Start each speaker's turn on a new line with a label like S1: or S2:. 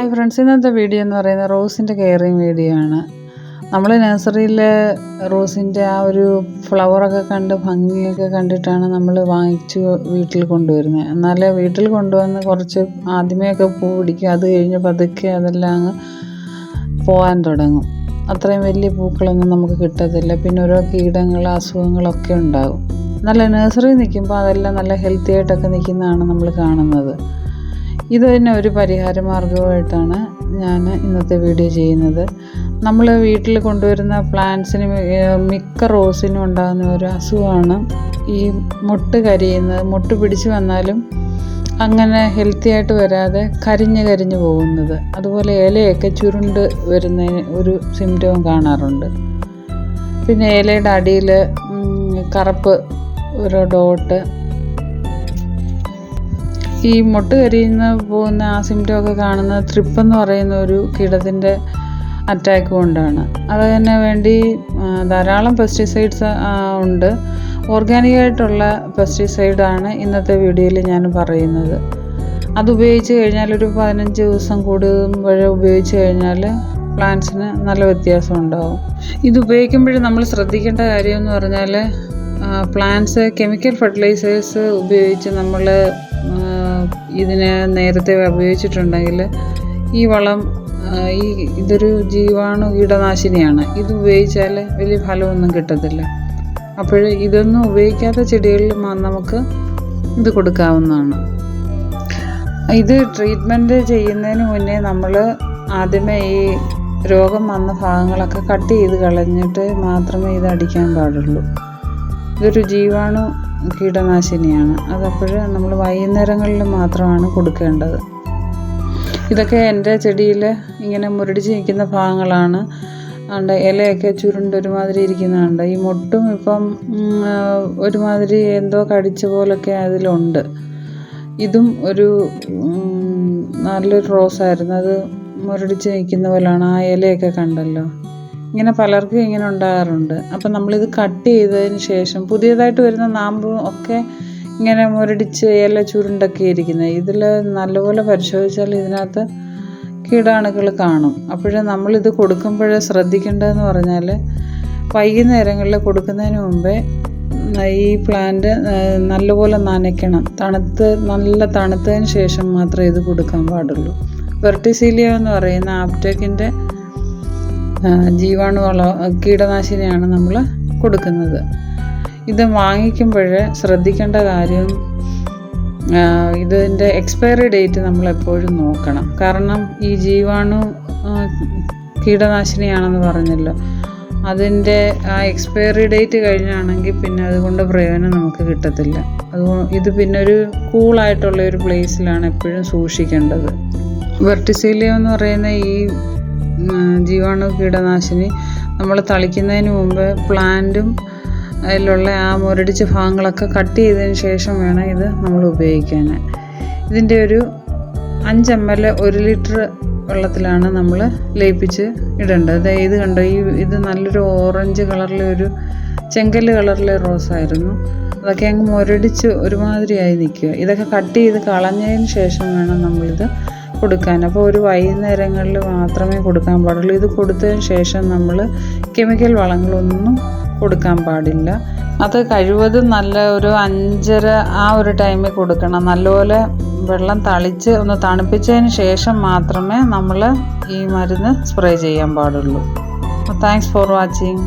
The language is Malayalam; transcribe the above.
S1: ഹായ് ഫ്രണ്ട്സ് ഇന്നത്തെ വീഡിയോ എന്ന് പറയുന്നത് റോസിന്റെ കെയറിങ് വീഡിയോ ആണ്. നമ്മൾ നഴ്സറിയിൽ റോസിന്റെ ആ ഒരു ഫ്ലവറൊക്കെ കണ്ട് ഭംഗിയൊക്കെ കണ്ടിട്ടാണ് നമ്മൾ വാങ്ങിച്ച് വീട്ടിൽ കൊണ്ടുവരുന്നത്. എന്നാൽ വീട്ടിൽ കൊണ്ടുവന്ന് കുറച്ച് ആദ്യമേയൊക്കെ പൂ പിടിക്കും അത് കഴിഞ്ഞ് പതുക്കെ അതെല്ലാം അങ്ങ് പോകാൻ തുടങ്ങും. അത്രയും വലിയ പൂക്കളൊന്നും നമുക്ക് കിട്ടത്തില്ല. പിന്നെ ഓരോ കീടങ്ങൾ അസുഖങ്ങളൊക്കെ ഉണ്ടാകും. നല്ല നഴ്സറി നിൽക്കുമ്പോൾ അതെല്ലാം നല്ല ഹെൽത്തി ആയിട്ടൊക്കെ നിൽക്കുന്നതാണ് നമ്മൾ കാണുന്നത്. ഇത് തന്നെ ഒരു പരിഹാര മാർഗമായിട്ടാണ് ഞാൻ ഇന്നത്തെ വീഡിയോ ചെയ്യുന്നത്. നമ്മൾ വീട്ടിൽ കൊണ്ടുവരുന്ന പ്ലാന്റ്സിന് മിക്ക റോസിനും ഉണ്ടാകുന്ന ഒരു അസുഖമാണ് ഈ മുട്ട് കരിയുന്നത്. മുട്ട് പിടിച്ചു വന്നാലും അങ്ങനെ ഹെൽത്തി ആയിട്ട് വരാതെ കരിഞ്ഞ് കരിഞ്ഞ് പോകുന്നത്. അതുപോലെ ഇലയൊക്കെ ചുരുണ്ട് വരുന്നതിന് ഒരു സിംറ്റവും കാണാറുണ്ട്. പിന്നെ ഇലയുടെ അടിയിൽ കറുപ്പ് ഒരു ഡോട്ട് ഈ മുട്ട് കരിയുന്ന പോകുന്ന ആ സിംറ്റം ഒക്കെ കാണുന്ന ട്രിപ്പ് എന്ന് പറയുന്ന ഒരു കീടത്തിന്റെ അറ്റാക്ക് കൊണ്ടാണ്. അത് തന്നെ വേണ്ടി ധാരാളം പെസ്റ്റിസൈഡ്സ് ഉണ്ട്. ഓർഗാനിക്കായിട്ടുള്ള പെസ്റ്റിസൈഡാണ് ഇന്നത്തെ വീഡിയോയിൽ ഞാൻ പറയുന്നത്. അത് ഉപയോഗിച്ച് കഴിഞ്ഞാൽ ഒരു പതിനഞ്ച് ദിവസം കൂടുമ്പോഴേ ഉപയോഗിച്ച് കഴിഞ്ഞാൽ പ്ലാന്റ്സിന് നല്ല വ്യത്യാസം ഉണ്ടാകും ഇത് ഉപയോഗിക്കുമ്പോഴും നമ്മൾ ശ്രദ്ധിക്കേണ്ട കാര്യം എന്ന് പറഞ്ഞാൽ പ്ലാന്റ്സ് കെമിക്കൽ ഫെർട്ടിലൈസേഴ്സ് ഉപയോഗിച്ച് നമ്മൾ ഇതിനെ നേരത്തെ ഉപയോഗിച്ചിട്ടുണ്ടെങ്കിൽ ഈ വളം ഈ ഇതൊരു ജീവാണു കീടനാശിനിയാണ്. ഇത് ഉപയോഗിച്ചാൽ വലിയ ഫലമൊന്നും കിട്ടത്തില്ല. അപ്പോൾ ഇതൊന്നും ഉപയോഗിക്കാത്ത ചെടികളിൽ നമുക്ക് ഇത് കൊടുക്കാവുന്നതാണ്. ഇത് ട്രീറ്റ്മെന്റ് ചെയ്യുന്നതിന് മുന്നേ നമ്മൾ ആദ്യമേ ഈ രോഗം വന്ന ഭാഗങ്ങളൊക്കെ കട്ട് ചെയ്ത് കളഞ്ഞിട്ട് മാത്രമേ ഇത് അടിക്കാൻ പാടുള്ളൂ. ഇതൊരു ജീവാണു കീടനാശിനിയാണ്. അതപ്പോൾ നമ്മൾ വൈകുന്നേരങ്ങളിൽ മാത്രമാണ് കൊടുക്കേണ്ടത്. ഇതൊക്കെ എന്റെ ചെടിയിൽ ഇങ്ങനെ മുരടിച്ച് നിൽക്കുന്ന ഭാഗങ്ങളാണ്. ഉണ്ട് ഇലയൊക്കെ ചുരുണ്ടൊരുമാതിരി ഇരിക്കുന്നുണ്ട്. ഈ മുട്ടും ഇപ്പം ഒരുമാതിരി എന്തോ കടിച്ച പോലൊക്കെ അതിലുണ്ട്. ഇതും ഒരു നല്ലൊരു റോസായിരുന്നു. അത് മുരടിച്ച് നിൽക്കുന്ന പോലെയാണ് ആ ഇലയൊക്കെ കണ്ടല്ലോ. ഇങ്ങനെ പലർക്കും ഇങ്ങനെ ഉണ്ടാകാറുണ്ട്. അപ്പം നമ്മളിത് കട്ട് ചെയ്തതിന് ശേഷം പുതിയതായിട്ട് വരുന്ന നാമ്പും ഒക്കെ ഇങ്ങനെ മുരടിച്ച് ഇല ചുരുണ്ടൊക്കെ ഇരിക്കുന്നത് ഇതിൽ നല്ലപോലെ പരിശോധിച്ചാൽ ഇതിനകത്ത് കീടാണുക്കൾ കാണും. അപ്പോഴേ നമ്മളിത് കൊടുക്കുമ്പോഴേ ശ്രദ്ധിക്കേണ്ടതെന്ന് പറഞ്ഞാൽ വൈകുന്നേരങ്ങളിൽ കൊടുക്കുന്നതിന് മുമ്പേ ഈ പ്ലാന്റ് നല്ലപോലെ നനയ്ക്കണം. തണുത്ത് നല്ല തണുത്തതിന് ശേഷം മാത്രമേ ഇത് കൊടുക്കാൻ പാടുള്ളൂ. വെർട്ടിസീലിയ എന്ന് പറയുന്ന ആപ്റ്റെക്കിന്റെ ജീവാണുവള കീടനാശിനിയാണ് നമ്മൾ കൊടുക്കുന്നത്. ഇത് വാങ്ങിക്കുമ്പോൾ ശ്രദ്ധിക്കേണ്ട കാര്യം ഇതിന്റെ എക്സ്പയറി ഡേറ്റ് നമ്മൾ എപ്പോഴും നോക്കണം. കാരണം ഈ ജീവാണു കീടനാശിനിയാണെന്ന് പറഞ്ഞല്ലോ. അതിന്റെ ആ എക്സ്പയറി ഡേറ്റ് കഴിഞ്ഞാണെങ്കിൽ പിന്നെ അതുകൊണ്ട് പ്രയോജനം നമുക്ക് കിട്ടത്തില്ല. അത് ഇത് പിന്നെ ഒരു കൂളായിട്ടുള്ള ഒരു പ്ലേസിലാണ് എപ്പോഴും സൂക്ഷിക്കേണ്ടത്. വെർട്ടിസീലിയം എന്ന് പറയുന്ന ഈ ജീവാണു കീടനാശിനി നമ്മൾ തളിക്കുന്നതിന് മുമ്പ് പ്ലാന്റും അതിലുള്ള ആ മുരടിച്ച ഭാഗങ്ങളൊക്കെ കട്ട് ചെയ്തതിന് ശേഷം വേണം ഇത് നമ്മൾ ഉപയോഗിക്കാൻ. ഇതിന്റെ ഒരു അഞ്ച് എം എൽ ഒരു ലിറ്റർ വെള്ളത്തിലാണ് നമ്മൾ ലയിപ്പിച്ച് ഇടേണ്ടത്. ഇത് കണ്ടോ? ഈ ഇത് നല്ലൊരു ഓറഞ്ച് കളറിലെ ഒരു ചെങ്കൽ കളറിലെ റോസായിരുന്നു. അതൊക്കെ അങ്ങ് മുരടിച്ച് ഒരുമാതിരിയായി നിൽക്കുക. ഇതൊക്കെ കട്ട് ചെയ്ത് കളഞ്ഞതിന് ശേഷം വേണം നമ്മളിത് കൊടുക്കാൻ. അപ്പോൾ ഒരു വൈകുന്നേരങ്ങളിൽ മാത്രമേ കൊടുക്കാൻ പാടുള്ളൂ. ഇത് കൊടുത്തതിന് ശേഷം നമ്മൾ കെമിക്കൽ വളങ്ങളൊന്നും കൊടുക്കാൻ പാടില്ല. അത് കഴിവതും നല്ല ഒരു അഞ്ചര ആ ഒരു ടൈമിൽ കൊടുക്കണം. നല്ലപോലെ വെള്ളം തളിച്ച് ഒന്ന് തണുപ്പിച്ചതിന് ശേഷം മാത്രമേ നമ്മൾ ഈ മരുന്ന് സ്പ്രേ ചെയ്യാൻ പാടുള്ളൂ. Thanks for watching